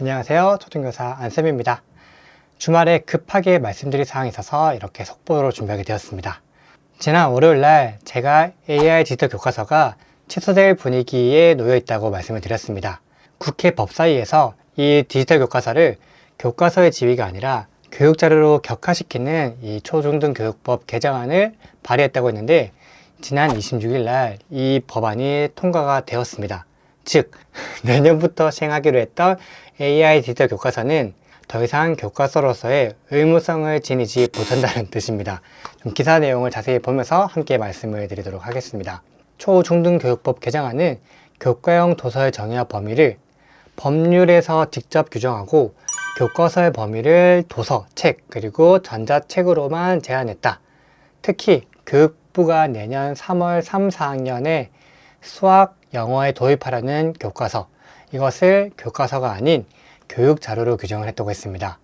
안녕하세요. 초등교사 안쌤입니다. 주말에 급하게 말씀드릴 사항이 있어서 이렇게 속보로 준비하게 되었습니다. 지난 월요일 날 제가 AI 디지털 교과서가 취소될 분위기에 놓여 있다고 말씀을 드렸습니다. 국회 법사위에서 이 디지털 교과서를 교과서의 지위가 아니라 교육자료로 격화시키는 이 초중등 교육법 개정안을 발의했다고 했는데 지난 26일 날 이 법안이 통과가 되었습니다. 즉 내년부터 시행하기로 했던 AI 디지털 교과서는 더 이상 교과서로서의 의무성을 지니지 못한다는 뜻입니다. 좀 기사 내용을 자세히 보면서 함께 말씀을 드리도록 하겠습니다. 초중등교육법 개정안은 교과형 도서의 정의와 범위를 법률에서 직접 규정하고 교과서의 범위를 도서, 책, 그리고 전자책으로만 제한했다. 특히 교육부가 내년 3월 3, 4학년에 수학, 영어에 도입하려는 교과서, 이것을 교과서가 아닌 교육 자료로 규정을 했다고 했습니다.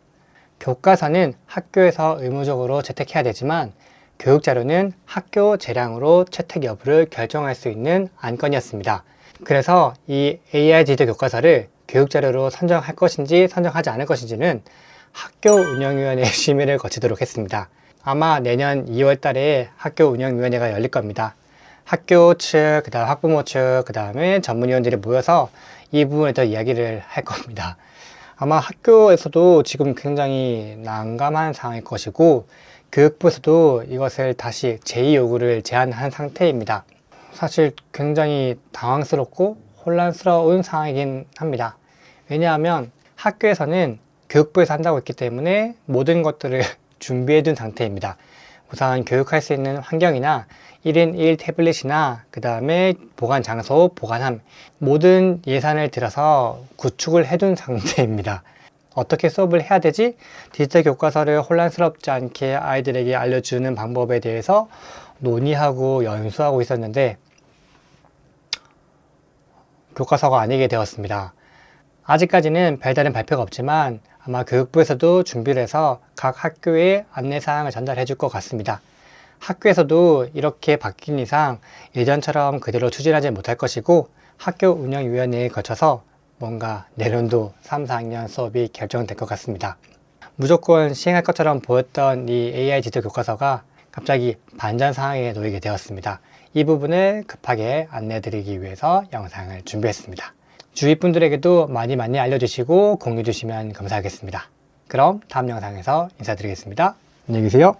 교과서는 학교에서 의무적으로 채택해야 되지만 교육 자료는 학교 재량으로 채택 여부를 결정할 수 있는 안건이었습니다. 그래서 이 AI 지도 교과서를 교육 자료로 선정할 것인지 선정하지 않을 것인지는 학교 운영위원회 심의를 거치도록 했습니다. 아마 내년 2월 달에 학교 운영위원회가 열릴 겁니다. 학교 측, 그 다음 학부모 측, 그 다음에 전문위원들이 모여서 이 부분에 더 이야기를 할 겁니다. 아마 학교에서도 지금 굉장히 난감한 상황일 것이고 교육부에서도 이것을 다시 제의 요구를 제안한 상태입니다. 사실 굉장히 당황스럽고 혼란스러운 상황이긴 합니다. 왜냐하면 학교에서는 교육부에서 한다고 했기 때문에 모든 것들을 준비해 둔 상태입니다. 우선 교육할 수 있는 환경이나 1인 1 태블릿이나 그 다음에 보관 장소, 보관함 모든 예산을 들여서 구축을 해둔 상태입니다. 어떻게 수업을 해야 되지? 디지털 교과서를 혼란스럽지 않게 아이들에게 알려주는 방법에 대해서 논의하고 연수하고 있었는데 교과서가 아니게 되었습니다. 아직까지는 별다른 발표가 없지만 아마 교육부에서도 준비를 해서 각 학교에 안내사항을 전달해 줄 것 같습니다. 학교에서도 이렇게 바뀐 이상 예전처럼 그대로 추진하지 못할 것이고 학교 운영위원회에 거쳐서 뭔가 내년도 3, 4학년 수업이 결정될 것 같습니다. 무조건 시행할 것처럼 보였던 이 AI 지도 교과서가 갑자기 반전 상황에 놓이게 되었습니다. 이 부분을 급하게 안내 드리기 위해서 영상을 준비했습니다. 주위 분들에게도 많이 많이 알려주시고 공유해 주시면 감사하겠습니다. 그럼 다음 영상에서 인사드리겠습니다. 안녕히 계세요.